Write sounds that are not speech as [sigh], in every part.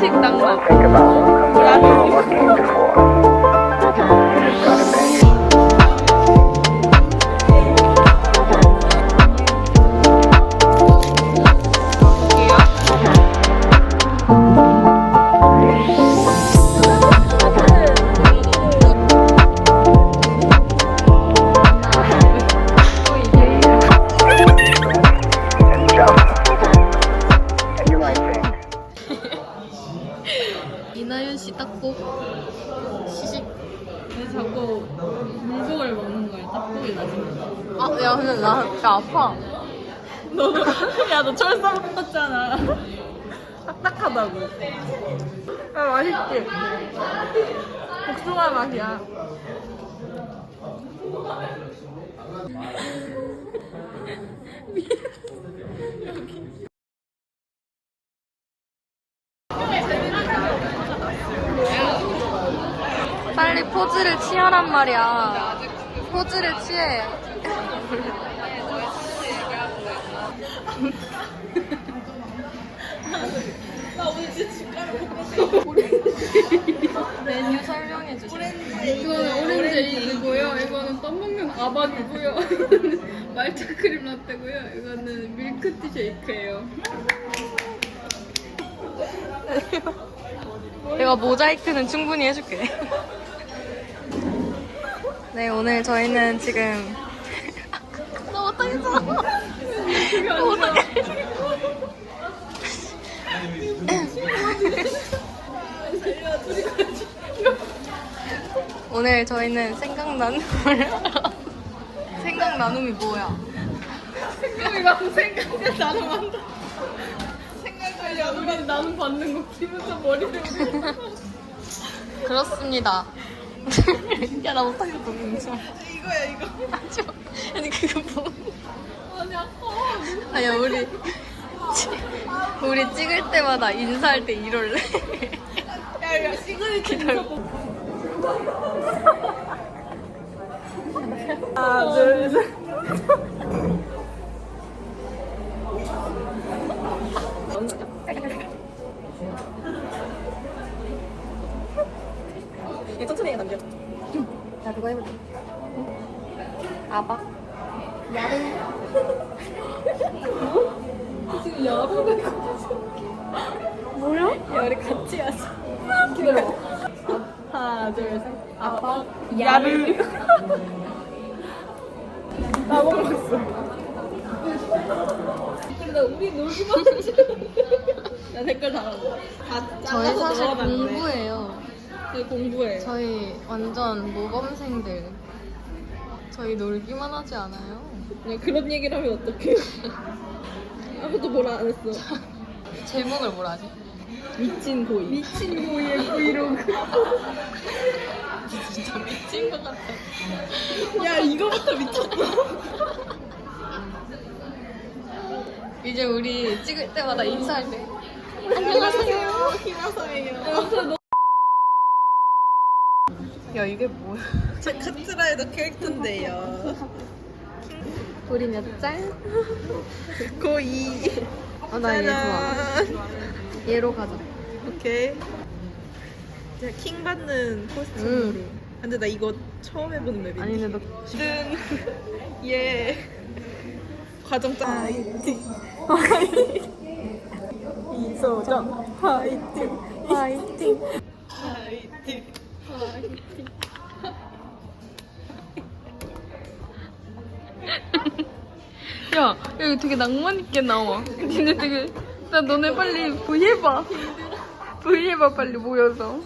현대식 아, 야, 근데 나, 나 아파. 너도, [laughs] 야, 너 철사 먹었잖아. 딱딱하다고. 아, 맛있지? 복숭아 맛이야. 빨리 포즈를 취하란 말이야. 포즈를 취해. 메뉴 설명해 주세요. 이거는 오렌지 에이드고요. 이거는 떠먹는 아바이고요. 이거는 말차 크림 라떼고요. 이거는 밀크티 쉐이크예요. 내가 모자이크는 충분히 해줄게. 네, 오늘 저희는 지금. 나 못하겠어. 오늘 저희는 생각나는 생각 나눔이 뭐야? 생각이 막 생각이 나는 한다. 생각하려 우리 나는 받는 거 기분서 머리를 그렇습니다. [laughs] 야, 나 못하겠어, 진짜. 이거야 이거. 하지 마. 아니, 그거 뭐. 아니 아까 아니야, 우리. 우리 찍을 때마다 인사할 때 이럴래? 야 야 시그니 기다려. [laughs] 하나 둘 셋. 이거 천천히 해, 남겨. 나 그거 해볼게. 아바. 야르. 지금 야구가 뭐야? 야 우리 같이 하자. 기다려. 하나 둘 셋. 아바. 야르. 나 먹었어. 근데 우리 놀기만 하지. [laughs] 나 댓글 달아줘. 다 저희 잘라서 사실 넣어놨네. 공부해요. 저희 공부해. 저희 완전 모범생들. 저희 놀기만 하지 않아요? 그냥 그런 얘기를 하면 어떡해. [laughs] 아무도 뭐라 안 했어. [laughs] 제목을 뭐라 하지? 미친 고이. 미친 고이의 브이로그. [laughs] 진짜 미친 것 같아. 야 이거부터 미쳤어. [laughs] 이제 우리 찍을 때마다 인사할 때. 안녕하세요. 키마사예요. 야, 이게 뭐야? 제 카츠라에도 캐릭터인데요. 우리 몇 짤? 고이. 아, 나얘 좋아. 얘로 가자. 오케이. 제가 킹 받는 코스튬으로. 음. 근데 나 이거 처음 해보는 맵인데. 아니, 근데 너. 든 [laughs] 예. 과정 짜. 화이팅. 이소정. 화이팅. 파이팅. 화이팅. [laughs] 야, 여기 되게 낭만 있게 나와. 근데 되게. 나 너네 빨리 V 해봐. V 해봐, 빨리 모여서. [laughs]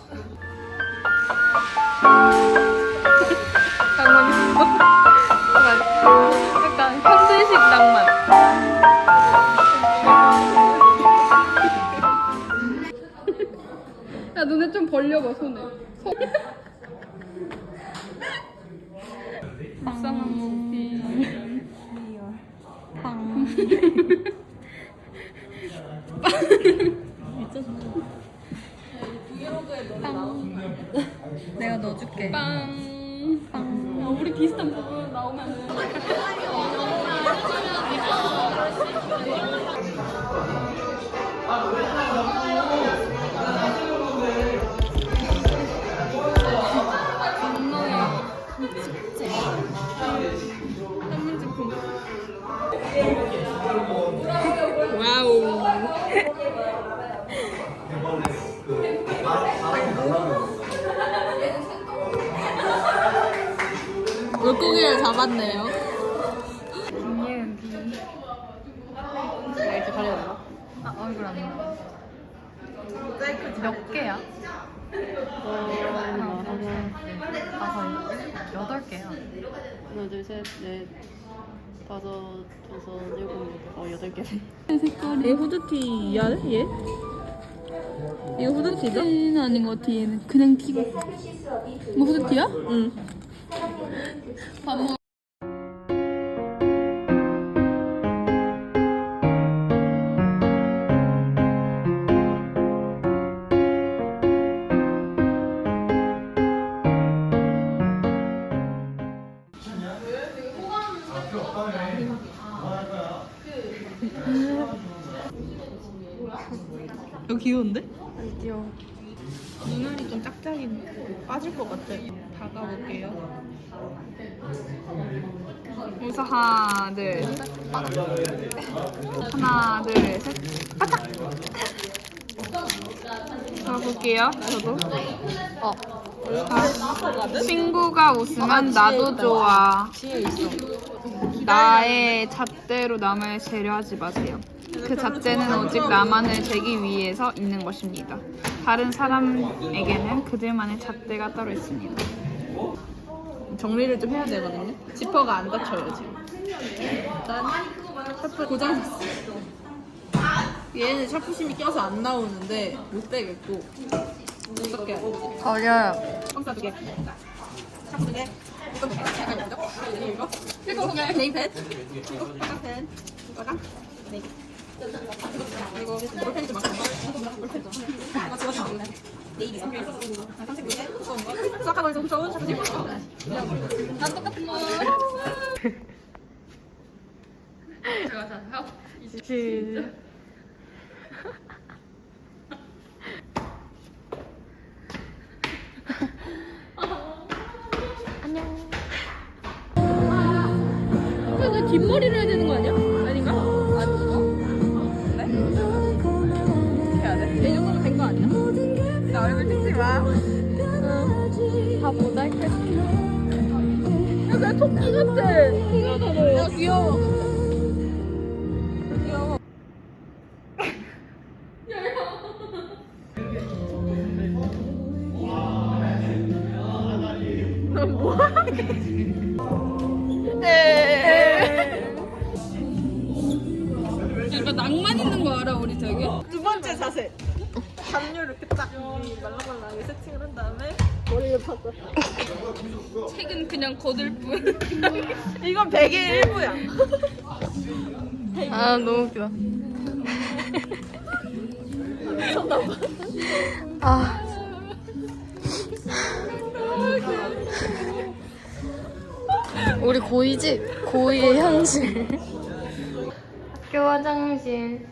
낭만 있어. [laughs] 약간 현대식 낭만. 야 눈에 좀 벌려봐 손에. 빵. [laughs] 내가 넣어줄게. 빵. 빵. 야, 우리 비슷한 부분 나오면은. 분노의 한문제 품. 잡았네요. 김예은 비. 나 이렇게 가려나? 아 얼굴 안 나와. 몇 개야? 하나, 둘, 셋, 다섯, 여덟 개야. 하나, 둘, 셋, 넷, 다섯, 여섯, 일곱, 여덟, 어, 여덟 개네. 색깔이. 얘 후드티 야? 얘? 이거 후드티죠? 티는 아닌 것 같아 얘는 그냥 티가 이거 후드티야? 응 밥 먹... 이거 귀여운데? 귀여워 눈알이 좀 짝짝이 빠질 것 같아. 다가볼게요. 여기서 하나 둘셋 하나 둘 셋 바짝 가볼게요 저도 어. 자, 친구가 웃으면 나도 좋아. 나의 잣대로 남을 재려하지 마세요. 그 잣대는 오직 나만을 재기 위해서 있는 것입니다. 다른 사람에게는 그들만의 잣대가 따로 있습니다. 정리를 좀 해야 되거든요. 지퍼가 안 닫혀요, 지금. 일단 샤프 고장났어. 얘는 샤프심이 껴서 안 나오는데 못 되겠고 어떻게 해야 되지? 버려요. 청사 두 개. 샤프 두 개. 이거 두 개. 약간 이거. 이거. 이거 두 개. 네임펜. 이거 빨간 펜. 빨간. 네 개. 그리고 볼펜 좀 아껴. 볼펜 좀. 이거 안 돼. 네이비. 아, 삼색 두 개. 두꺼운 거. 수학하고 있어. 좋은 샤프심. 난 똑같은 거. 제가 다 하고 안녕. 뒷머리를 해야 되는 거 아니야? 토끼 같아. 야, 귀여워. 약간 낭만 있는 거 알아, 우리 되게? 두 번째 자세. 담요 이렇게 딱 말랑말랑하게 세팅을 한 다음에 머리를 박아. 책은 그냥 거들 뿐. [laughs] 이건 베개의 일부야. 아, 너무 웃겨. 아. 우리 고이지? 고이의 현실. 학교 화장실.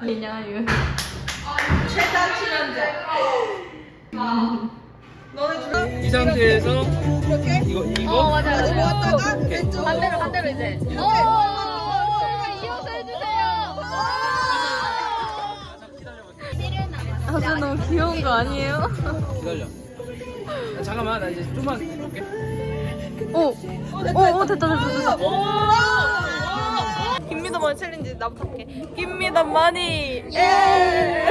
미냐유. 최다 출연자. 너네 둘이 상태에서 이렇게 이거 이거 어, 맞아, 맞아. 모았다가 왼쪽 반대로, 반대로 이제. 어, 이어서 해주세요. 아, 너무 귀여운 거 아니에요? 기다려. 아, 잠깐만 나 이제 좀만 볼게. 오, 오, 오, 됐다, 됐다, 됐다. 김미더머니 챌린지 나부터 할게. 김미더머니. 예!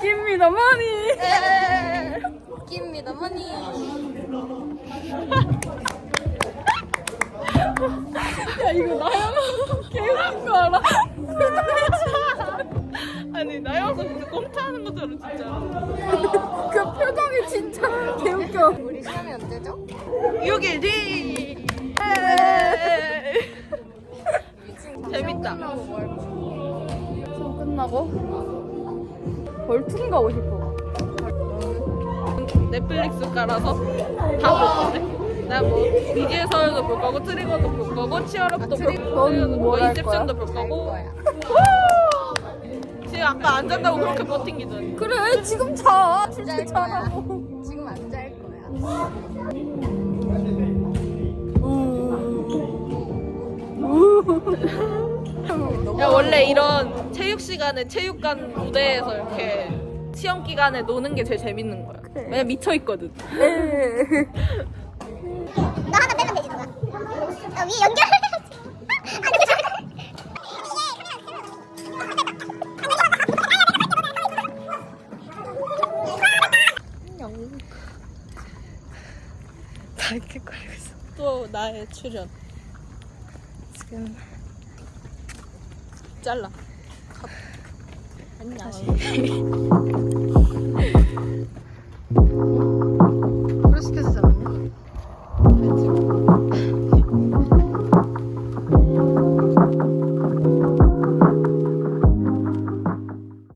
Give me the money! Give me the money! 야 이거 나야 개웃긴 거 알아? [laughs] 아니 나여서 무슨 꼼타하는 것처럼 진짜. 그 표정이 진짜 개웃겨. 우리 시험이 언제죠? 6일 뒤. 재밌다. 수업 끝나고 벌툰 가고 싶어. 넷플릭스 깔아서 다볼 건데. 나뭐 BG의 서울도 볼 거고 트리거도 볼 거고 치얼업도 볼 거고 인셉션도 볼 거고. 지금 아까 안 잔다고 그렇게 버팅기더니. 그래, 지금 자. 진짜 자라고. 지금 안 잘 거야. 야, 원래 이런 체육 시간에 체육관 무대에서 이렇게 시험 기간에 노는 게 제일 재밌는 거야. 왜냐 미쳐 있거든. 네. [laughs] 너 하나 빼면 되지 너가 어, 위 연결 [laughs] 아, 다 이렇게 걸고 있어. 또 나의 출연. 지금 잘라. 갑. 아니야. 크로스핏에서 왔냐? [laughs]